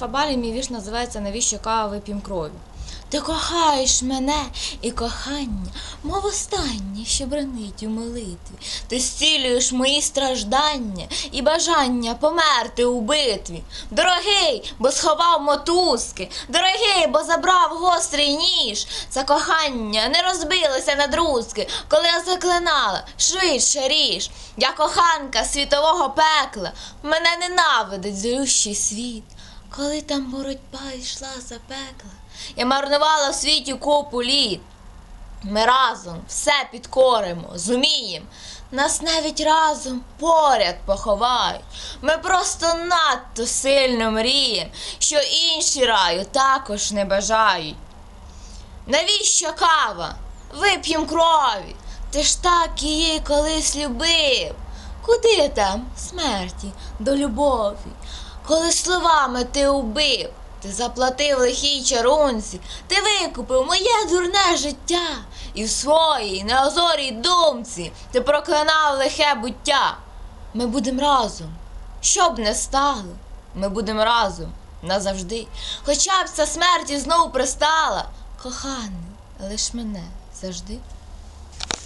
Фабалі мій вірш називається Навіщо кава вип'єм крові. Ти кохаєш мене і кохання, мов останнє, що бронить у молитві. Ти зцілюєш мої страждання і бажання померти у битві. Дорогий, бо сховав мотузки, дорогий, бо забрав гострий ніж. Це кохання не розбилося на друзки, коли я заклинала, швидше ріж. Я коханка світового пекла, мене ненавидить злющий світ. Коли там боротьба йшла за пекла, я марнувала в світі купу літ. Ми разом все підкоримо, зумієм. Нас навіть разом поряд поховають. Ми просто надто сильно мрієм, що інші раю також не бажають. Навіщо кава? Вип'єм крові. Ти ж так її колись любив. Куди там смерті до любові? Коли словами ти убив, ти заплатив лихій чарунці, ти викупив моє дурне життя, і в своїй неозорій думці ти проклинав лихе буття. Ми будемо разом, що б не стало, ми будемо разом назавжди. Хоча б ця смерть і знов пристала, коханий, лиш мене завжди.